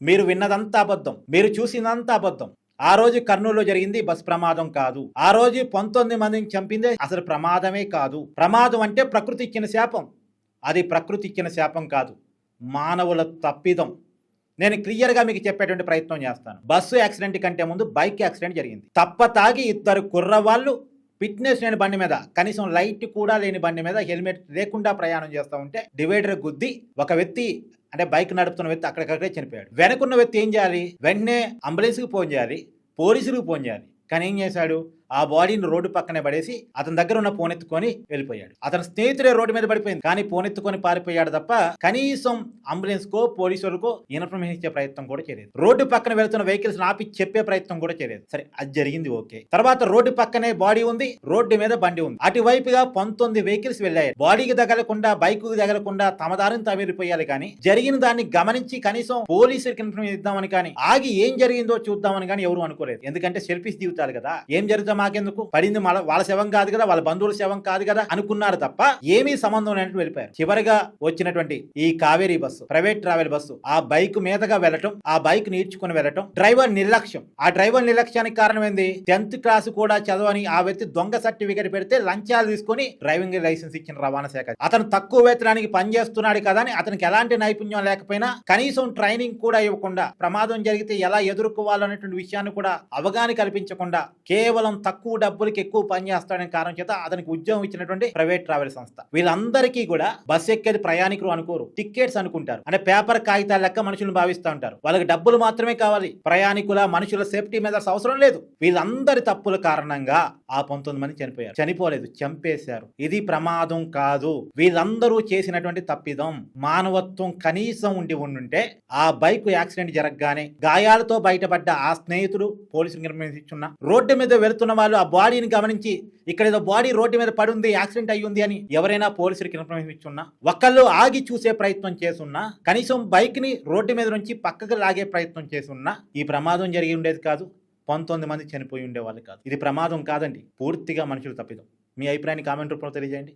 మీరు విన్నదంతా అబద్ధం మీరు చూసినంతా అబద్ధం. ఆ రోజు కర్నూలులో జరిగింది బస్ ప్రమాదం కాదు. ఆ రోజు పంతొమ్మిది మందిని చంపిందే అసలు ప్రమాదమే కాదు. ప్రమాదం అంటే ప్రకృతి ఇచ్చిన శాపం. అది ప్రకృతి ఇచ్చిన శాపం కాదు. మానవుల తప్పిదం. నేను క్లియర్గా మీకు చెప్పేటువంటి ప్రయత్నం చేస్తాను. బస్సు యాక్సిడెంట్ కంటే ముందు బైక్ యాక్సిడెంట్ జరిగింది. తప్ప తాగి ఇద్దరు కుర్రవాళ్ళు ఫిట్నెస్ లేని బండి మీద కనీసం లైట్ కూడా లేని బండి మీద హెల్మెట్ లేకుండా ప్రయాణం చేస్తూ ఉంటే డివైడర్ గుద్ది ఒక వ్యక్తి అంటే బైక్ నడుపుతున్న వ్యక్తి అక్కడికక్కడే చనిపోయాడు. వెనకున్న వ్యక్తి ఏం చేయాలి? వెంటనే అంబులెన్స్కి ఫోన్ చేయాలి పోలీసులకు ఫోన్ చేయాలి. కానీ ఏం చేశాడు? ఆ బాడీని రోడ్డు పక్కనే పడేసి అతని దగ్గర ఉన్న పోనెత్తుకొని ఎత్తుకొని వెళ్ళిపోయాడు. అతని స్నేహితుడే రోడ్డు మీద పడిపోయింది. కానీ పోనెత్తుకొని పారిపోయాడు తప్ప కనీసం అంబులెన్స్ కో పోలీసులకో ఇన్ఫర్మేషన్ ఇచ్చే ప్రయత్నం కూడా చేయలేదు. రోడ్డు పక్కన వెళ్తున్న వెహికల్స్ ఆపి చెప్పే ప్రయత్నం కూడా చేయలేదు. సరే అది జరిగింది ఓకే. తర్వాత రోడ్డు పక్కనే బాడీ ఉంది రోడ్డు మీద బండి ఉంది. అటువైపుగా పంతొమ్మిది వెహికల్స్ వెళ్ళాయి. బాడీకి తగలకుండా బైక్ తగలకుండా తమ దారిని తాము వెళ్ళిపోయాలి కానీ జరిగిన దాన్ని గమనించి కనీసం పోలీసులకు ఇన్ఫర్మేషన్ ఇద్దామని కానీ ఆగి ఏం జరిగిందో చూద్దామని కానీ ఎవరు అనుకోలేదు. ఎందుకంటే సెల్ఫీస్ దిగుతారు కదా. ఏం జరుగుతాం మాకెందుకు? పడింది వాళ్ళ శవం కాదు కదా వాళ్ళ బంధువుల శవం కాదు కదా అనుకున్నారు తప్ప ఏమీ సంబంధం లేనట్టు వెళ్ళిపోయారు. చివరిగా వచ్చినటువంటి ఈ Kaveri bus private travel bus ఆ బైక్ మీదగా వెళ్ళటం ఆ బైక్ నీడ్చుకుని వెళ్ళటం డ్రైవర్ నిర్లక్ష్యం. ఆ డ్రైవర్ నిర్లక్ష్యానికి కారణం ఏంది? టెన్త్ క్లాస్ కూడా చదవని ఆ వ్యక్తి దొంగ సర్టిఫికేట్ పెడితే లంచాలు తీసుకొని డ్రైవింగ్ లైసెన్స్ ఇచ్చిన రవాణా శాఖ. అతను తక్కువ వేతనానికి పనిచేస్తున్నాడు కదా అని అతనికి ఎలాంటి నైపుణ్యం లేకపోయినా కనీసం ట్రైనింగ్ కూడా ఇవ్వకుండా ప్రమాదం జరిగితే ఎలా ఎదుర్కోవాలనేటువంటి విషయాన్ని కూడా అవగాహన కల్పించకుండా కేవలం తక్కువ డబ్బులకి ఎక్కువ పని చేస్తాడనే కారణం చేత అతనికి ఉద్యోగం ఇచ్చినటువంటి ప్రైవేట్ ట్రావెల్ సంస్థ. వీళ్ళందరికీ కూడా బస్సు ఎక్కేది ప్రయాణికులు అనుకోరు టికెట్స్ అనుకుంటారు. అంటే పేపర్ కాగితాల లెక్క మనుషులను భావిస్తూ ఉంటారు. వాళ్ళకి డబ్బులు మాత్రమే కావాలి. ప్రయాణికుల మనుషుల సేఫ్టీ మెజర్స్ అవసరం లేదు. వీళ్ళందరి తప్పుల కారణంగా ఆ పంతొమ్మిది మంది చనిపోయారు. చనిపోలేదు చంపేశారు. ఇది ప్రమాదం కాదు. వీళ్ళందరూ చేసినటువంటి తప్పిదం మానవత్వం కనీసం ఉండి ఉండుంటే ఆ బైక్ యాక్సిడెంట్ జరగగానే గాయాలతో బయటపడ్డ ఆ స్నేహితుడు పోలీసులు నిర్మించున్న రోడ్డు మీద వెళ్తున్న వాళ్ళు ఆ బాడీని గమనించి ఇక్కడ ఏదో బాడీ రోడ్డు మీద పడి ఉంది యాక్సిడెంట్ అయ్యి ఉంది అని ఎవరైనా పోలీసులకు ఇన్ఫర్మేషన్ ఇచ్చున్నా ఒకళ్ళు ఆగి చూసే ప్రయత్నం చేసున్నా కనీసం బైక్ని రోడ్డు మీద నుంచి పక్కకు లాగే ప్రయత్నం చేసున్నా ఈ ప్రమాదం జరిగి ఉండేది కాదు పంతొమ్మిది మంది చనిపోయి ఉండేవాళ్ళు కాదు. ఇది ప్రమాదం కాదండి పూర్తిగా మనుషులు తప్పిదం. మీ అభిప్రాయాన్ని కామెంట్ రూపంలో తెలియజేయండి.